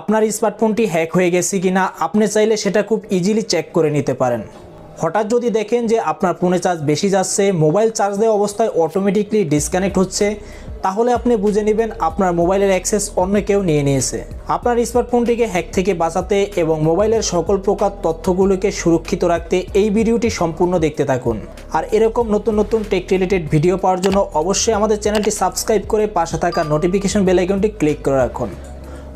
আপনার স্মার্টফোনটি হ্যাক হয়ে গেছে কিনা আপনি চাইলে সেটা খুব ইজিলি চেক করে নিতে পারেন। হঠাৎ যদি দেখেন যে আপনার ফোনে চার্জ বেশি যাচ্ছে মোবাইল চার্জ দেওয়া অবস্থায় অটোমেটিকলি ডিসকানেক্ট হচ্ছে, তাহলে আপনি বুঝে নেবেন আপনার মোবাইলের অ্যাক্সেস অন্য কেউ নিয়ে নিয়েছে। আপনার স্মার্টফোনটিকে হ্যাক থেকে বাঁচাতে এবং মোবাইলের সকল প্রকার তথ্যগুলোকে সুরক্ষিত রাখতে এই ভিডিওটি সম্পূর্ণ দেখতে থাকুন। আর এরকম নতুন নতুন টেক রিলেটেড ভিডিও পাওয়ার জন্য অবশ্যই আমাদের চ্যানেলটি সাবস্ক্রাইব করে পাশে থাকা নোটিফিকেশন বেল আইকনটি ক্লিক করে রাখুন।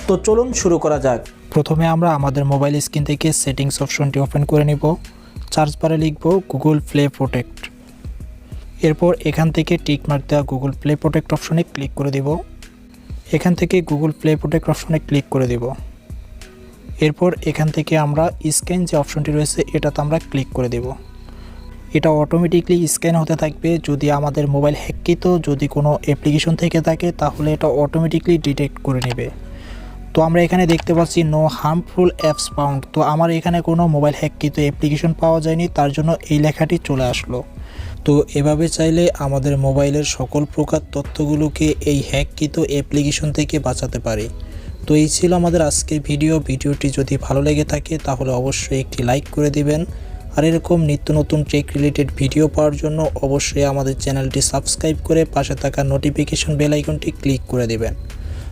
তো চলুন শুরু করা যাক। প্রথমে আমরা আমাদের মোবাইল স্ক্রিন থেকে সেটিংস অপশনটি ওপেন করে নিব। চার্জ বারে লিখব গুগল প্লে প্রোটেক্ট এরপর এখান থেকে টিক মার্ক দেওয়া গুগল প্লে প্রোটেক্ট অপশনে ক্লিক করে দিব। এখান থেকে গুগল প্লে প্রোটেক্ট অপশনে ক্লিক করে দিব। এরপর এখান থেকে আমরা স্ক্যান যে অপশনটি রয়েছে, এটাতে আমরা ক্লিক করে দেব। এটা অটোমেটিকলি স্ক্যান হতে থাকবে। যদি আমাদের মোবাইল হ্যাকিত যদি কোনো অ্যাপ্লিকেশন থেকে থাকে, তাহলে এটা অটোমেটিকলি ডিটেক্ট করে নেবে। তো আমরা এখানে দেখতে পাচ্ছি নো হার্মফুল অ্যাপস পাউন্ড তো আমার এখানে কোনো মোবাইল হ্যাককৃত অ্যাপ্লিকেশন পাওয়া যায়নি, তার জন্য এই লেখাটি চলে আসলো। তো এভাবে চাইলে আমাদের মোবাইলের সকল প্রকার তথ্যগুলোকে এই হ্যাককৃত অ্যাপ্লিকেশন থেকে বাঁচাতে পারি। তো এই ছিল আমাদের আজকের ভিডিও ভিডিওটি যদি ভালো লেগে থাকে, তাহলে অবশ্যই একটি লাইক করে দিবেন। আর এরকম নিত্য নতুন টেক রিলেটেড ভিডিও পাওয়ার জন্য অবশ্যই আমাদের চ্যানেলটি সাবস্ক্রাইব করে পাশে থাকা নোটিফিকেশন বেল আইকনটি ক্লিক করে দিবেন।